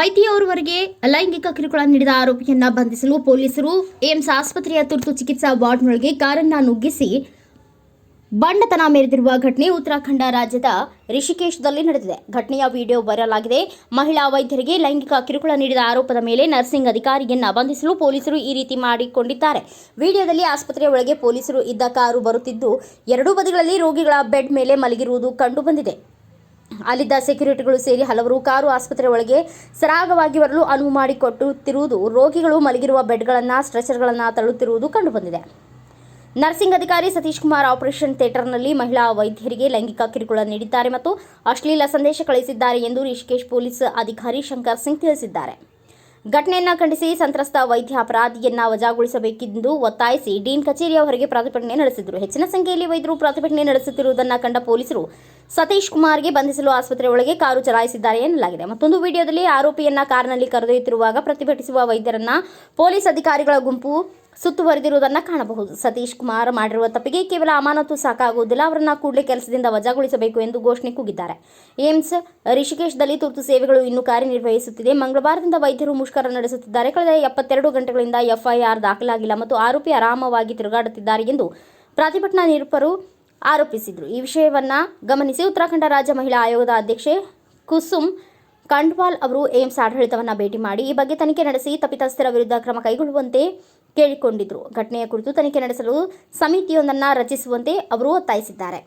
ಲೈಂಗಿಕ ಕಿರುಕುಳ ನೀಡಿದ ಆರೋಪಿಯನ್ನ ಬಂಧಿಸಲು ಪೊಲೀಸರು ಏಮ್ಸ್ ಆಸ್ಪತ್ರೆಯ ತುರ್ತು ಚಿಕಿತ್ಸಾ ವಾರ್ಡ್ನೊಳಗೆ ಕಾರನ್ನ ನುಗ್ಗಿಸಿ ಬಂಡತನ ಮೆರೆದಿರುವ ಘಟನೆ ಉತ್ತರಾಖಂಡ ರಾಜ್ಯದ ರಿಷಿಕೇಶದಲ್ಲಿ ನಡೆದಿದೆ. ಘಟನೆಯ ವಿಡಿಯೋ ವೈರಲ್ ಆಗಿದೆ. ಮಹಿಳಾ ವೈದ್ಯರಿಗೆ ಲೈಂಗಿಕ ಕಿರುಕುಳ ನೀಡಿದ ಆರೋಪದ ಮೇಲೆ ನರ್ಸಿಂಗ್ ಅಧಿಕಾರಿಯನ್ನ ಬಂಧಿಸಲು ಪೊಲೀಸರು ಈ ರೀತಿ ಮಾಡಿಕೊಂಡಿದ್ದಾರೆ. ವಿಡಿಯೋದಲ್ಲಿ ಆಸ್ಪತ್ರೆಯ ಒಳಗೆ ಪೊಲೀಸರು ಇದ್ದ ಕಾರು ಬರುತ್ತಿದ್ದು, ಎರಡೂ ಬದಿಗಳಲ್ಲಿ ರೋಗಿಗಳ ಬೆಡ್ ಮೇಲೆ ಮಲಗಿರುವುದು ಕಂಡುಬಂದಿದೆ. ಅಲ್ಲಿದ್ದ ಸೆಕ್ಯೂರಿಟಿಗಳು ಸೇರಿ ಹಲವರು ಕಾರು ಆಸ್ಪತ್ರೆ ಒಳಗೆ ಸರಾಗವಾಗಿ ಬರಲು ಅನುವು ಮಾಡಿಕೊಟ್ಟುತ್ತಿರುವುದು, ರೋಗಿಗಳು ಮಲಗಿರುವ ಬೆಡ್ಗಳನ್ನು, ಸ್ಟ್ರೆಚರ್ಗಳನ್ನು ತಳ್ಳುತ್ತಿರುವುದು ಕಂಡುಬಂದಿದೆ. ನರ್ಸಿಂಗ್ ಅಧಿಕಾರಿ ಸತೀಶ್ ಕುಮಾರ್ ಆಪರೇಷನ್ ಥಿಯೇಟರ್ನಲ್ಲಿ ಮಹಿಳಾ ವೈದ್ಯರಿಗೆ ಲೈಂಗಿಕ ಕಿರುಕುಳ ನೀಡಿದ್ದಾರೆ ಮತ್ತು ಅಶ್ಲೀಲ ಸಂದೇಶ ಕಳಿಸಿದ್ದಾರೆ ಎಂದು ರಿಷಿಕೇಶ್ ಪೊಲೀಸ್ ಅಧಿಕಾರಿ ಶಂಕರ್ ಸಿಂಗ್ ತಿಳಿಸಿದ್ದಾರೆ. ಘಟನೆಯನ್ನ ಖಂಡಿಸಿ ಸಂತ್ರಸ್ತ ವೈದ್ಯ ಅಪರಾಧಿಯನ್ನ ವಜಾಗೊಳಿಸಬೇಕೆಂದು ಒತ್ತಾಯಿಸಿ ಡೀನ್ ಕಚೇರಿಯ ಹೊರಗೆ ಪ್ರತಿಭಟನೆ ನಡೆಸಿದರು. ಹೆಚ್ಚಿನ ಸಂಖ್ಯೆಯಲ್ಲಿ ವೈದ್ಯರು ಪ್ರತಿಭಟನೆ ನಡೆಸುತ್ತಿರುವುದನ್ನು ಕಂಡ ಪೊಲೀಸರು ಸತೀಶ್ ಕುಮಾರ್ಗೆ ಬಂಧಿಸಲು ಆಸ್ಪತ್ರೆ ಒಳಗೆ ಕಾರು ಚಲಾಯಿಸಿದ್ದಾರೆ ಎನ್ನಲಾಗಿದೆ. ಮತ್ತೊಂದು ವಿಡಿಯೋದಲ್ಲಿ ಆರೋಪಿಯನ್ನ ಕಾರಿನಲ್ಲಿ ಕರೆದೊಯ್ಯುತ್ತಿರುವಾಗ ಪ್ರತಿಭಟಿಸುವ ವೈದ್ಯರನ್ನ ಪೊಲೀಸ್ ಅಧಿಕಾರಿಗಳ ಗುಂಪು ಸುತ್ತುವರೆದಿರುವುದನ್ನು ಕಾಣಬಹುದು. ಸತೀಶ್ ಕುಮಾರ್ ಮಾಡಿರುವ ತಪ್ಪಿಗೆ ಕೇವಲ ಅಮಾನತು ಸಾಕಾಗುವುದಿಲ್ಲ. ಅವರನ್ನು ಕೂಡಲೇ ಕೆಲಸದಿಂದ ವಜಾಗೊಳಿಸಬೇಕು ಎಂದು ಘೋಷಣೆ ಕೂಗಿದ್ದಾರೆ. ಏಮ್ಸ್, ರಿಷಿಕೇಶ್ದಲ್ಲಿ ತುರ್ತು ಸೇವೆಗಳು ಇನ್ನೂ ಕಾರ್ಯನಿರ್ವಹಿಸುತ್ತಿದೆ. ಮಂಗಳವಾರದಿಂದ ವೈದ್ಯರು ಮುಷ್ಕರ ನಡೆಸುತ್ತಿದ್ದಾರೆ. ಕಳೆದ ಎಪ್ಪತ್ತೆರಡು ಗಂಟೆಗಳಿಂದ ಎಫ್ಐಆರ್ ದಾಖಲಾಗಿಲ್ಲ ಮತ್ತು ಆರೋಪಿ ಆರಾಮವಾಗಿ ತಿರುಗಾಡುತ್ತಿದ್ದಾರೆ ಎಂದು ಪ್ರತಿಭಟನಾ ನಿರೂಪರು ಆರೋಪಿಸಿದರು. ಈ ವಿಷಯವನ್ನ ಗಮನಿಸಿ ಉತ್ತರಾಖಂಡ ರಾಜ್ಯ ಮಹಿಳಾ ಆಯೋಗದ ಅಧ್ಯಕ್ಷೆ ಕುಸುಮ್ ಕಂಡ್ವಾಲ್ ಅವರು ಏಮ್ಸ್ ಆಡಳಿತವನ್ನು ಭೇಟಿ ಮಾಡಿ ಈ ಬಗ್ಗೆ ತನಿಖೆ ನಡೆಸಿ ತಪ್ಪಿತಸ್ಥರ ವಿರುದ್ಧ ಕ್ರಮ ಕೈಗೊಳ್ಳುವಂತೆ ಕೇಳಿಕೊಂಡಿದ್ರು. ಘಟನೆಯ ಕುರಿತು ತನಿಖೆ ನಡೆಸಲು ಸಮಿತಿಯೊಂದನ್ನು ರಚಿಸುವಂತೆ ಅವರು ಒತ್ತಾಯಿಸಿದ್ದಾರೆ.